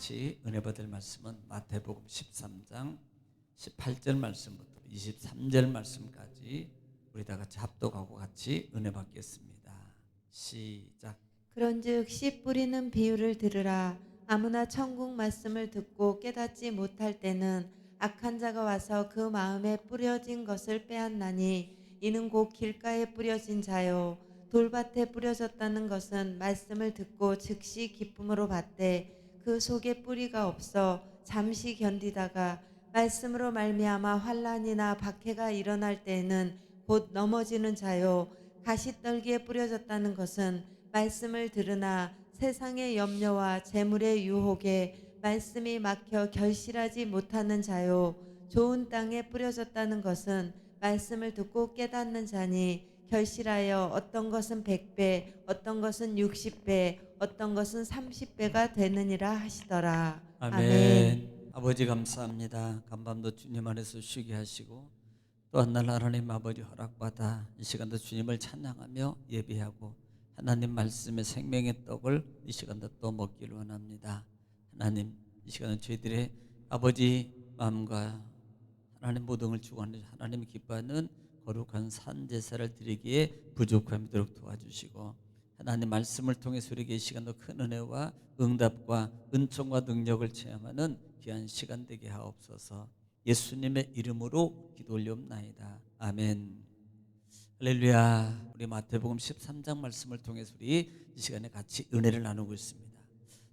같이 은혜 받을 말씀은 마태복음 13장 18절 말씀부터 23절 말씀까지 우리 다 같이 합독하고 같이 은혜 받겠습니다. 시작. 그런즉 씨 뿌리는 비유를 들으라 아무나 천국 말씀을 듣고 깨닫지 못할 때는 악한 자가 와서 그 마음에 뿌려진 것을 빼앗나니 이는 곧 길가에 뿌려진 자요 돌밭에 뿌려졌다는 것은 말씀을 듣고 즉시 기쁨으로 받되 그 속에 뿌리가 없어 잠시 견디다가 말씀으로 말미암아 환란이나 박해가 일어날 때에는 곧 넘어지는 자요. 가시떨기에 뿌려졌다는 것은 말씀을 들으나 세상의 염려와 재물의 유혹에 말씀이 막혀 결실하지 못하는 자요. 좋은 땅에 뿌려졌다는 것은 말씀을 듣고 깨닫는 자니 결실하여 어떤 것은 백배 어떤 것은 육십 배 어떤 것은 삼십 배가 되느니라 하시더라 아멘. 아버지 감사합니다. 간밤도 주님 안에서 쉬게 하시고 또 한날 하나님 아버지 허락받아 이 시간도 주님을 찬양하며 예배하고 하나님 말씀의 생명의 떡을 이 시간도 또 먹기를 원합니다. 하나님 이 시간은 저희들의 아버지 마음과 하나님 모든 걸 주고 하나님 기뻐하는 거룩한 산 제사를 드리기에 부족함이 도록 도와주시고 하나님 말씀을 통해서 우리에게 이 시간도 큰 은혜와 응답과 은총과 능력을 체험하는 귀한 시간 되게 하옵소서. 예수님의 이름으로 기도 올리옵나이다. 아멘. 할렐루야. 우리 마태복음 13장 말씀을 통해서 우리 이 시간에 같이 은혜를 나누고 있습니다.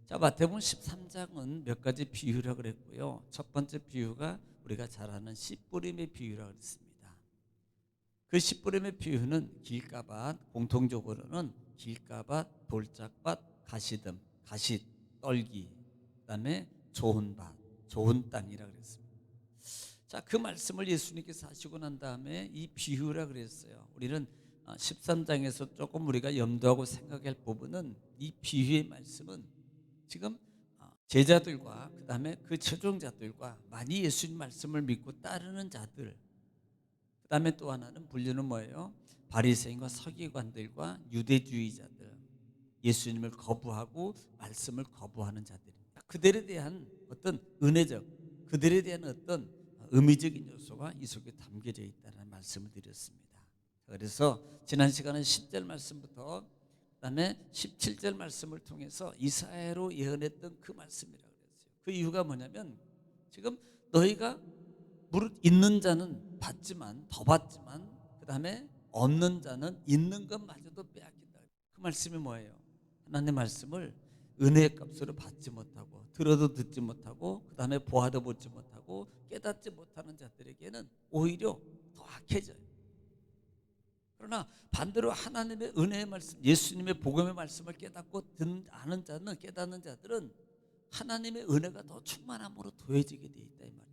자, 마태복음 13장은 몇 가지 비유라 그랬고요. 첫 번째 비유가 우리가 잘 아는 씨 뿌림의 비유라 그랬습니다. 그씨 뿌림의 비유는 길가밭, 공통적으로는 길가밭, 돌짝밭, 가시덤, 가시, 떨기, 그 다음에 좋은 밭, 좋은 땅이라 그랬습니다. 자, 그 말씀을 예수님께서 하시고 난 다음에 이 비유라 그랬어요. 우리는 13장에서 조금 우리가 염두하고 생각할 부분은 이 비유의 말씀은 지금 어, 제자들과 그 다음에 그 최종자들과 많이 예수님 말씀을 믿고 따르는 자들 그 다음에 또 하나는 분류는 뭐예요? 바리새인과 서기관들과 유대주의자들 예수님을 거부하고 말씀을 거부하는 자들입니다. 그들에 대한 어떤 은혜적 그들에 대한 어떤 의미적인 요소가 이 속에 담겨져 있다는 말씀을 드렸습니다. 그래서 지난 시간은 10절 말씀부터 그다음에 17절 말씀을 통해서 이사야로 예언했던 그 말씀이라고 그랬어요. 그 이유가 뭐냐면 지금 너희가 무릇 있는 자는 받지만 더 받지만 그 다음에 없는 자는 있는 것마저도 빼앗긴다. 그 말씀이 뭐예요? 하나님의 말씀을 은혜의 값으로 받지 못하고 들어도 듣지 못하고 그 다음에 보아도 보지 못하고 깨닫지 못하는 자들에게는 오히려 더 악해져요. 그러나 반대로 하나님의 은혜의 말씀, 예수님의 복음의 말씀을 깨닫고 듣는 아는 자는 깨닫는 자들은 하나님의 은혜가 더 충만함으로 더해지게 돼 있다 이 말입니다.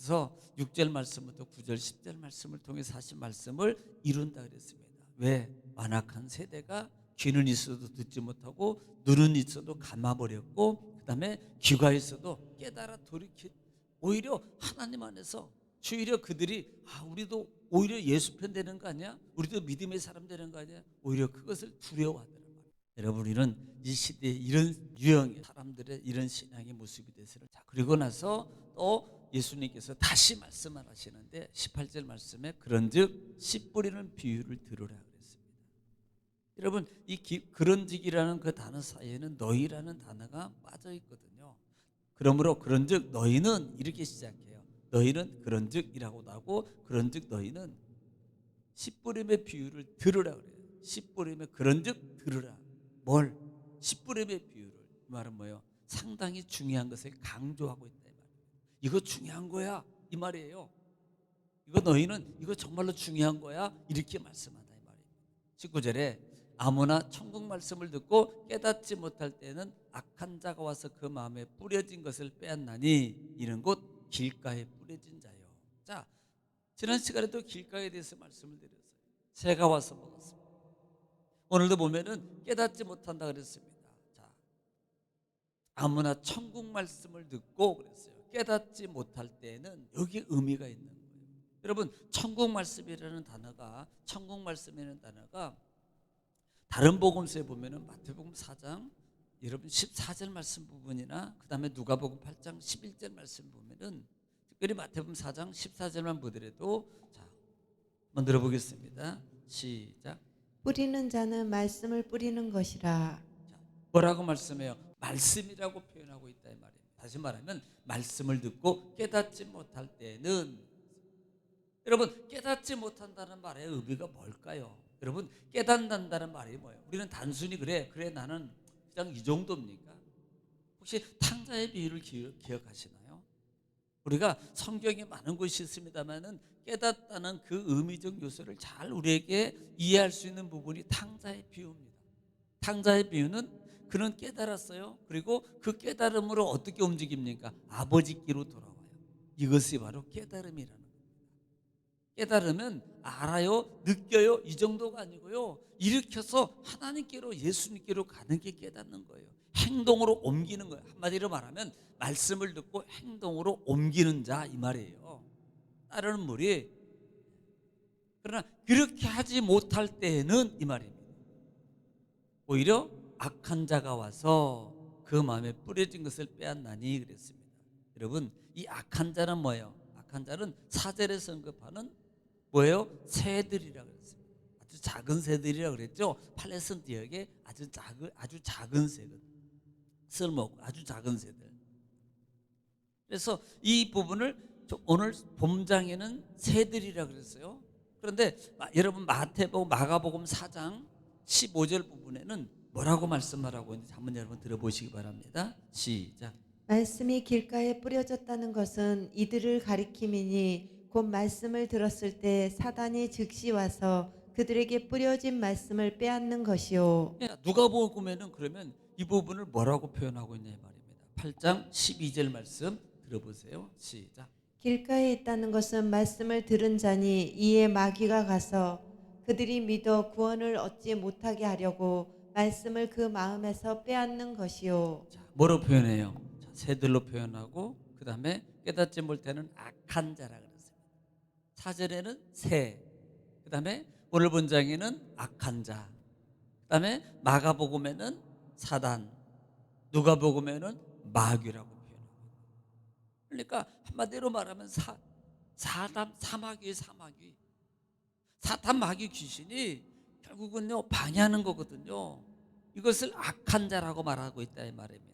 그래서 6절 말씀부터 9절 10절 말씀을 통해서 하신 말씀을 이룬다 그랬습니다. 왜 완악한 세대가 귀는 있어도 듣지 못하고 눈은 있어도 감아버렸고 그 다음에 귀가 있어도 깨달아 돌이키 오히려 하나님 안에서 주히려 그들이 아 우리도 오히려 예수 편 되는 거 아니야? 우리도 믿음의 사람 되는 거 아니야? 오히려 그것을 두려워하더란 말이에요. 여러분 우리는 이 시대에 이런 유형의 사람들의 이런 신앙의 모습이 되서를 자 그리고 나서 또 예수님께서 다시 말씀을 하시는데 18절 말씀에 그런즉 씨 뿌리는 비유를 들으라 그랬습니다. 여러분 이 기, 그런즉이라는 그 단어 사이에는 너희라는 단어가 빠져 있거든요. 그러므로 그런즉 너희는 이렇게 시작해요. 너희는 그런즉이라고도 하고 그런즉 너희는 씨 뿌림의 비유를 들으라 그래요. 씨 뿌림의 그런즉 들으라. 뭘? 씨 뿌림의 비유를. 이 말은 뭐예요? 상당히 중요한 것을 강조하고 있다 이거 중요한 거야 이 말이에요. 이거 너희는 이거 정말로 중요한 거야 이렇게 말씀하다 이 말이에요. 19절에 아무나 천국 말씀을 듣고 깨닫지 못할 때는 악한 자가 와서 그 마음에 뿌려진 것을 빼앗나니 이는 곧 길가에 뿌려진 자요. 자, 지난 시간에도 길가에 대해서 말씀을 드렸어요. 새가 와서 먹었습니다. 오늘도 보면은 깨닫지 못한다 그랬습니다. 자, 아무나 천국 말씀을 듣고 그랬어요. 깨닫지 못할 때에는 여기 의미가 있는 거예요. 여러분, 천국 말씀이라는 단어가 천국 말씀이라는 단어가 다른 복음서에 보면은 마태복음 4장 여러분 14절 말씀 부분이나 그다음에 누가복음 8장 11절 말씀 보면은 특별히 마태복음 4장 14절만 보더라도 자 한번 들어보겠습니다. 시작. 뿌리는 자는 말씀을 뿌리는 것이라. 뭐라고 말씀해요? 말씀이라고 표현하고 있다 이 말이에요. 다시 말하면 말씀을 듣고 깨닫지 못할 때는 여러분 깨닫지 못한다는 말의 의미가 뭘까요? 여러분 깨닫는다는 말이 뭐예요? 우리는 단순히 그래 그래 나는 그냥 이 정도입니까? 혹시 탕자의 비유를 기억, 기억하시나요? 우리가 성경에 많은 곳이 있습니다만은 깨닫다는 그 의미적 요소를 잘 우리에게 이해할 수 있는 부분이 탕자의 비유입니다. 탕자의 비유는 그는 깨달았어요. 그리고 그 깨달음으로 어떻게 움직입니까? 아버지께로 돌아와요. 이것이 바로 깨달음이라는 겁니다. 깨달으면 알아요, 느껴요 이 정도가 아니고요. 일으켜서 하나님께로 예수님께로 가는 게 깨닫는 거예요. 행동으로 옮기는 거예요. 한마디로 말하면 말씀을 듣고 행동으로 옮기는 자 이 말이에요. 따르는 물이 그러나 그렇게 하지 못할 때에는 이 말입니다. 오히려 악한 자가 와서 그 마음에 뿌려진 것을 빼앗나니 그랬습니다. 여러분 이 악한 자는 뭐예요? 악한 자는 사절에서 언급하는 뭐예요? 새들이라 그랬습니다. 아주 작은 새들이라 그랬죠. 팔레스틴 지역에 아주 작은 아주 작은 새들, 쓸모없고 아주 작은 새들. 그래서 이 부분을 저 오늘 본장에는 새들이라 그랬어요. 그런데 마- 여러분 마태복음, 마가복음 4장 15절 부분에는 뭐라고 말씀하라고 있는지 한번 여러분 들어보시기 바랍니다. 시작. 말씀이 길가에 뿌려졌다는 것은 이들을 가리킴이니 곧 말씀을 들었을 때 사단이 즉시 와서 그들에게 뿌려진 말씀을 빼앗는 것이요. 예, 누가 보면은 그러면 이 부분을 뭐라고 표현하고 있냐 이 말입니다. 8장 12절 말씀 들어보세요. 시작. 길가에 있다는 것은 말씀을 들은 자니 이에 마귀가 가서 그들이 믿어 구원을 얻지 못하게 하려고 말씀을 그 마음에서 빼앗는 것이요. 자, 뭐로 표현해요? 자, 새들로 표현하고 그 다음에 깨닫지 못하는 악한 자라 그랬어요. 사절에는 새, 그 다음에 오늘 본장에는 악한 자, 그 다음에 마가복음에는 사단, 누가복음에는 마귀라고 표현하고. 그러니까 한마디로 말하면 사, 사단 사마귀 사마귀, 사탄 마귀 귀신이 결국은요 방해하는 거거든요. 이것을 악한 자라고 말하고 있다 이 말입니다.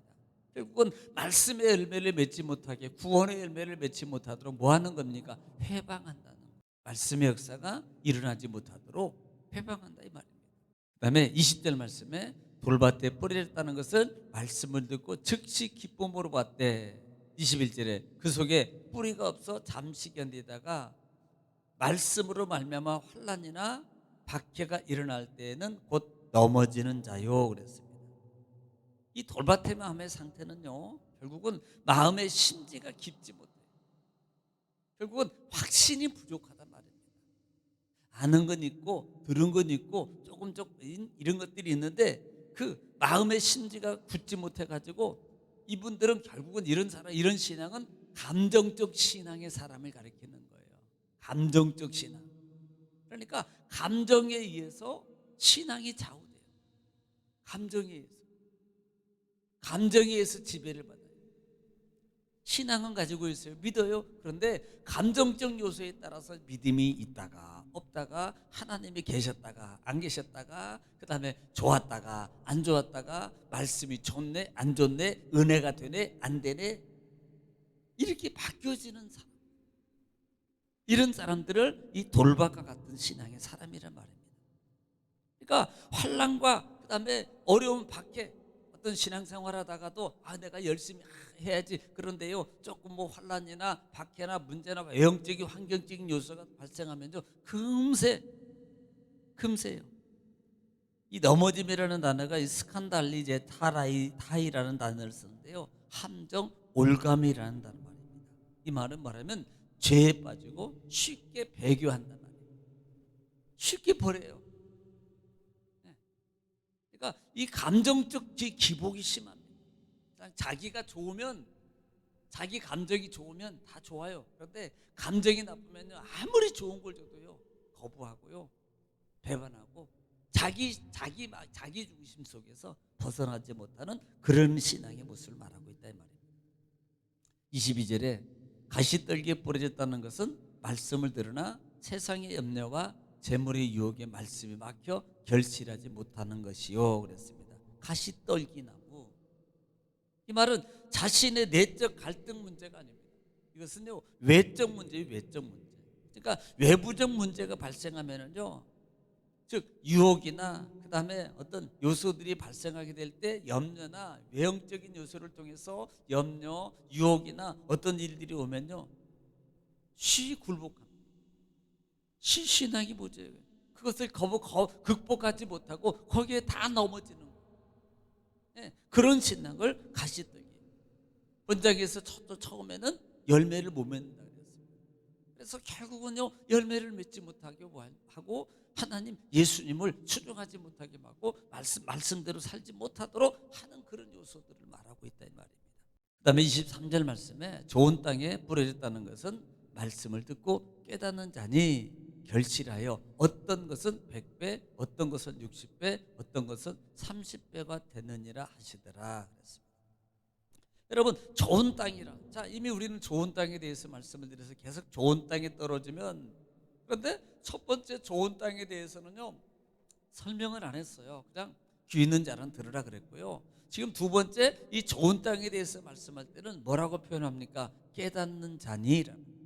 결국은 말씀의 열매를 맺지 못하게 구원의 열매를 맺지 못하도록 뭐 하는 겁니까? 회방한다는 거. 말씀의 역사가 일어나지 못하도록 회방한다 이 말입니다. 그다음에 20절 말씀에 돌밭에 뿌리랬다는 것은 말씀을 듣고 즉시 기쁨으로 봤대. 21절에 그 속에 뿌리가 없어 잠시 견디다가 말씀으로 말미암아 환란이나 박해가 일어날 때에는 곧 넘어지는 자요 그랬습니다. 이 돌밭의 마음의 상태는요 결국은 마음의 심지가 깊지 못해. 결국은 확신이 부족하단 말입니다. 아는 건 있고 들은 건 있고 조금 조금 이런 것들이 있는데 그 마음의 심지가 굳지 못해 가지고 이분들은 결국은 이런 사람 이런 신앙은 감정적 신앙의 사람을 가리키는 거예요. 감정적 신앙. 그러니까 감정에 의해서 신앙이 좌우돼요. 감정에 의해서. 감정에 의해서 지배를 받아요. 신앙은 가지고 있어요. 믿어요. 그런데 감정적 요소에 따라서 믿음이 있다가 없다가 하나님이 계셨다가 안 계셨다가 그다음에 좋았다가 안 좋았다가 말씀이 좋네 안 좋네 은혜가 되네 안 되네 이렇게 바뀌어지는 사람. 이런 사람들을 이 돌박과 같은 신앙의 사람이란 말입니다. 그러니까 환란과 그다음에 어려움 밖에 어떤 신앙생활 하다가도 아 내가 열심히 해야지. 그런데요 조금 뭐 환란이나 박해나 문제나 외형적인 환경적인 요소가 발생하면요 금세 금세요. 이 넘어짐이라는 단어가 이 스칸달리제 타라이 타이라는 단어를 쓰는데요 함정 올감이라는 단어 말입니다. 이 말은 말하면 죄에 빠지고 쉽게 배교한단 말이에요 쉽게 버려요 그러니까 이 감정적 기- 기복이 심합니다. 자기가 좋으면 자기 감정이 좋으면 다 좋아요. 그런데 감정이 나쁘면요 아무리 좋은 걸 줘도요 거부하고요 배반하고 자기 자기 마- 자기 중심 속에서 벗어나지 못하는 그런 신앙의 모습을 말하고 있다 이 말입니다. 22절에 가시떨기에 뿌려졌다는 것은 말씀을 들으나 세상의 염려와 재물의 유혹에 말씀이 막혀 결실하지 못하는 것이요 그랬습니다. 가시떨기 나무 이 말은 자신의 내적 갈등 문제가 아닙니다. 이것은요 외적 문제예요 외적 문제. 그러니까 외부적 문제가 발생하면은요 즉 유혹이나 그다음에 어떤 요소들이 발생하게 될 때 염려나 외형적인 요소를 통해서 염려, 유혹이나 어떤 일들이 오면요 쉬 굴복합니다. 쉬 신앙이 뭐죠? 그것을 거부, 거, 극복하지 못하고 거기에 다 넘어지는. 예, 그런 신앙을 가시더기. 본장에서 첫, 처음에는 열매를 못 맺는다 그랬습니다. 그래서 결국은요 열매를 맺지 못하게 뭐 하고 하나님 예수님을 추종하지 못하게 하고 말씀 말씀대로 살지 못하도록 하는 그런 요소들을 말하고 있다 이 말입니다. 그다음에 23절 말씀에 좋은 땅에 뿌려졌다는 것은 말씀을 듣고 깨닫는 자니 결실하여 어떤 것은 100배, 어떤 것은 60배, 어떤 것은 30배가 되느니라 하시더라 그랬습니다. 여러분 좋은 땅이라 자 이미 우리는 좋은 땅에 대해서 말씀을 드려서 계속 좋은 땅에 떨어지면 그런데 첫 번째 좋은 땅에 대해서는요 설명을 안 했어요 그냥 귀 있는 자는 들으라 그랬고요 지금 두 번째 이 좋은 땅에 대해서 말씀할 때는 뭐라고 표현합니까 깨닫는 자니라는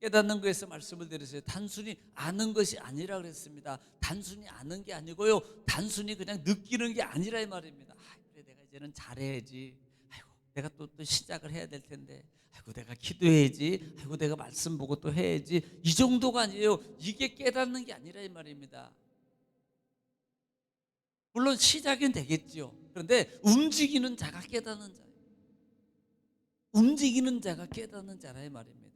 깨닫는 것에서 말씀을 드렸어요. 단순히 아는 것이 아니라 그랬습니다. 단순히 아는 게 아니고요. 단순히 그냥 느끼는 게 아니라 이 말입니다. 아, 그래 내가 이제는 잘해야지. 아이고 내가 또, 또 시작을 해야 될 텐데. 아이고 내가 기도해야지. 아이고 내가 말씀 보고 또 해야지. 이 정도가 아니에요. 이게 깨닫는 게 아니라 이 말입니다. 물론 시작은 되겠지요. 그런데 움직이는 자가 깨닫는 자예요. 움직이는 자가 깨닫는 자라 이 말입니다.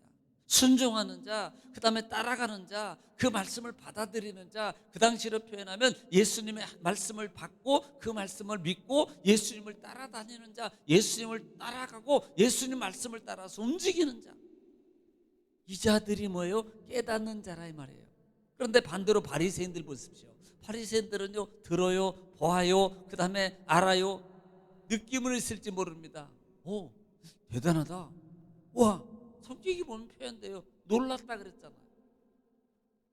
순종하는 자, 그 다음에 따라가는 자, 그 말씀을 받아들이는 자, 그 당시로 표현하면 예수님의 말씀을 받고 그 말씀을 믿고 예수님을 따라다니는 자, 예수님을 따라가고 예수님 말씀을 따라서 움직이는 자. 이 자들이 뭐예요? 깨닫는 자라 이 말이에요. 그런데 반대로 바리새인들 보십시오. 바리새인들은요 들어요, 보아요, 그 다음에 알아요, 느낌을 있을지 모릅니다. 오, 대단하다. 와, 성격이 보면 표현돼요. 놀랐다 그랬잖아요.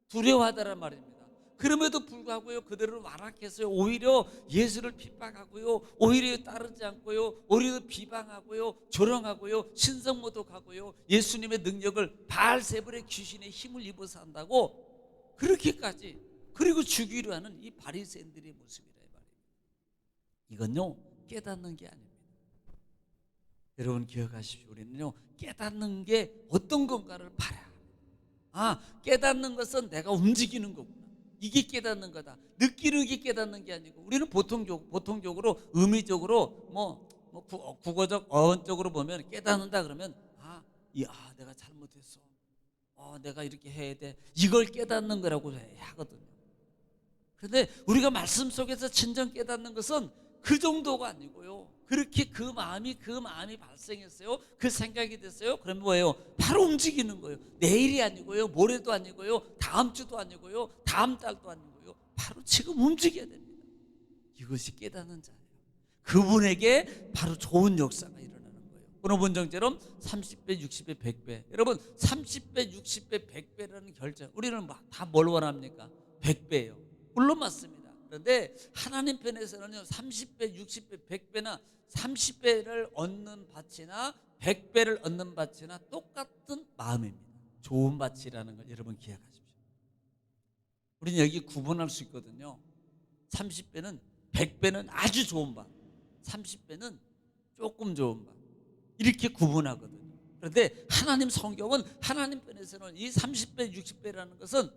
두려워하다란 말입니다. 그럼에도 불구하고요 그들은 완악해서요 오히려 예수를 핍박하고요 오히려 따르지 않고요 오히려 비방하고요 조롱하고요 신성모독하고요 예수님의 능력을 바알세불의 귀신의 힘을 입어서 한다고 그렇게까지 그리고 죽이려 하는 이 바리새인들의 모습이라 이 말이에요. 이건요 깨닫는 게 아닙니다. 여러분 기억하십시오. 우리는요 깨닫는 게 어떤 건가를 봐야. 아 깨닫는 것은 내가 움직이는 거구나. 이게 깨닫는 거다. 느끼는 게 깨닫는 게 아니고 우리는 보통적 보통적으로 의미적으로 뭐, 뭐 국어적 어원적으로 보면 깨닫는다 그러면 아, 이, 아 내가 잘못했어. 어, 내가 이렇게 해야 돼. 이걸 깨닫는 거라고 해- 하거든요. 그런데 우리가 말씀 속에서 진정 깨닫는 것은 그 정도가 아니고요. 그렇게 그 마음이 그 마음이 발생했어요. 그 생각이 됐어요. 그럼 뭐예요? 바로 움직이는 거예요. 내일이 아니고요. 모레도 아니고요. 다음 주도 아니고요. 다음 달도 아니고요. 바로 지금 움직여야 됩니다. 이것이 깨닫는 자예요. 그분에게 바로 좋은 역사가 일어나는 거예요. 오늘 본정처럼 30배, 60배, 100배. 여러분 30배, 60배, 100배라는 결정. 우리는 다 뭘 원합니까? 100배예요. 물론 맞습니다. 그런데 하나님 편에서는요 30배, 60배, 100배나 30배를 얻는 밭이나 100배를 얻는 밭이나 똑같은 마음입니다. 좋은 밭이라는 걸 여러분 기억하십시오. 우리는 여기 구분할 수 있거든요. 30배는 100배는 아주 좋은 밭, 30배는 조금 좋은 밭. 이렇게 구분하거든요. 그런데 하나님 성경은 하나님 편에서는 이 30배, 60배라는 것은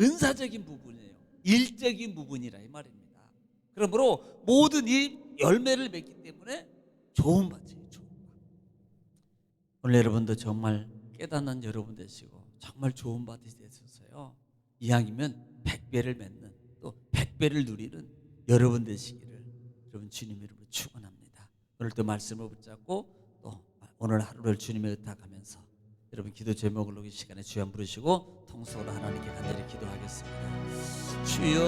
은사적인 부분이에요. 일적인 부분이라 이 말입니다. 그러므로 모든 이 열매를 맺기 때문에 좋은 밭이에요. 좋은 밭. 오늘 여러분도 정말 깨닫는 여러분 되시고 정말 좋은 밭이 되셔서요. 이왕이면 100배를 맺는 또 100배를 누리는 여러분 되시기를 여러분 주님 이름으로 축원합니다. 오늘 또 말씀을 붙잡고 또 오늘 하루를 주님의 의탁하면서 여러분 기도 제목을 이 시간에 주여 부르시고 통속으로 하나님께 간절히 기도하겠습니다. 주여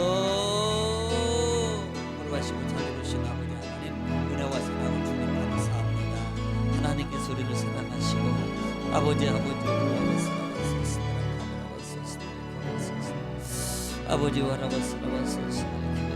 걸어가시고 자비로우신 아버지 하나님 은혜와 사랑을 주님 감사합니다. 하나님께서 우리를 사랑하시고 아버지 아버지 우리를 사랑하셨습니다. 아버지 와라바스라바스스라